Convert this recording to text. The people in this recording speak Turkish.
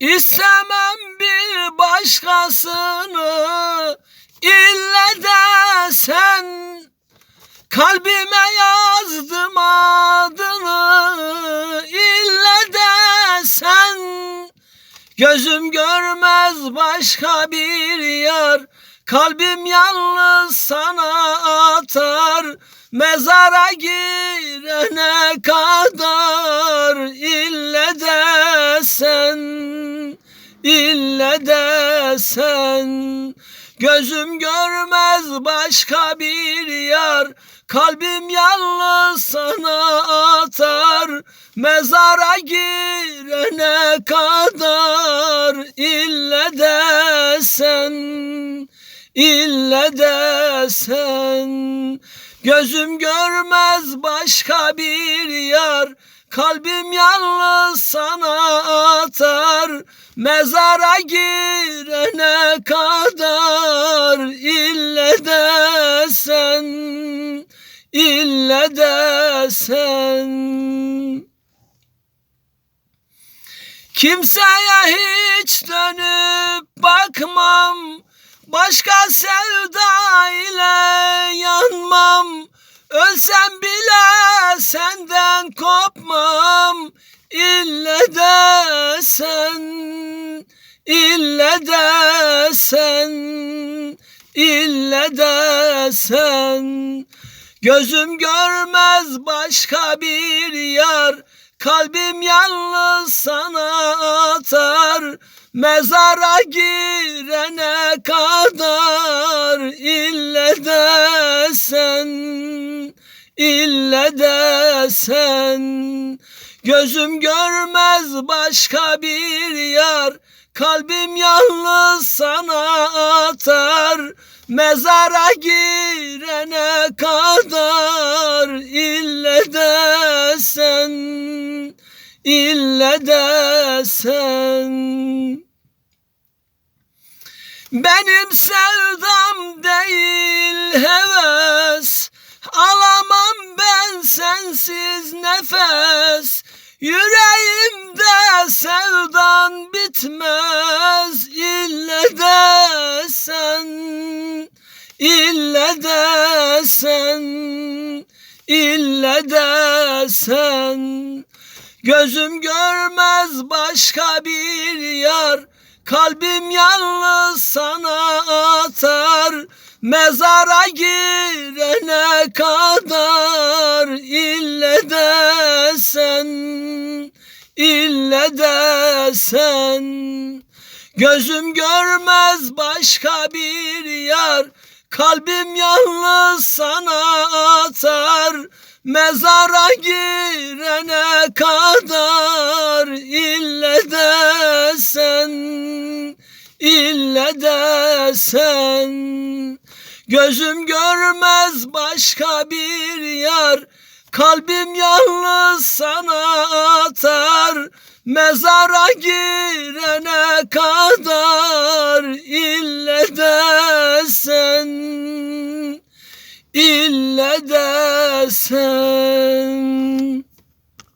İstemem bir başkasını ille de sen. Kalbime yazdım adını ille de sen. Gözüm görmez başka bir yar Kalbim yalnız sana atar. Mezara girene kadar ille de sen Gözüm görmez başka bir yar. Kalbim yalnız sana atar Mezara girene kadar. İlle de sen ille de sen Gözüm görmez başka bir yar Kalbim yalnız sana atar Mezara girene kadar. İlle de sen ille de sen Kimseye hiç dönüp bakmam Başka sevda ile yanmam. Ölsem bile senden kopmam İlle de sen İlle de sen İlle de sen Gözüm görmez başka bir yar Kalbim yalnız sana atar. Mezara girene kadar ille de ille de sen. Gözüm görmez başka bir yar. Kalbim yalnız sana atar. Mezara girene kadar ille de sen. İlle de sen. Benim sevdam değil heves Alamam ben sensiz nefes. Yüreğimde sevdan bitmez. İlle de sen ille de sen ille de sen. Gözüm görmez başka bir yar. Kalbim yalnız sana atar Mezara girene kadar ille de sen ille de sen Gözüm görmez başka bir yar Kalbim yalnız sana atar. Mezara girene kadar ille de sen ille de sen Gözüm görmez başka bir yar. Kalbim yalnız sana atar. Mezara girene kadar ille de sen ille de sen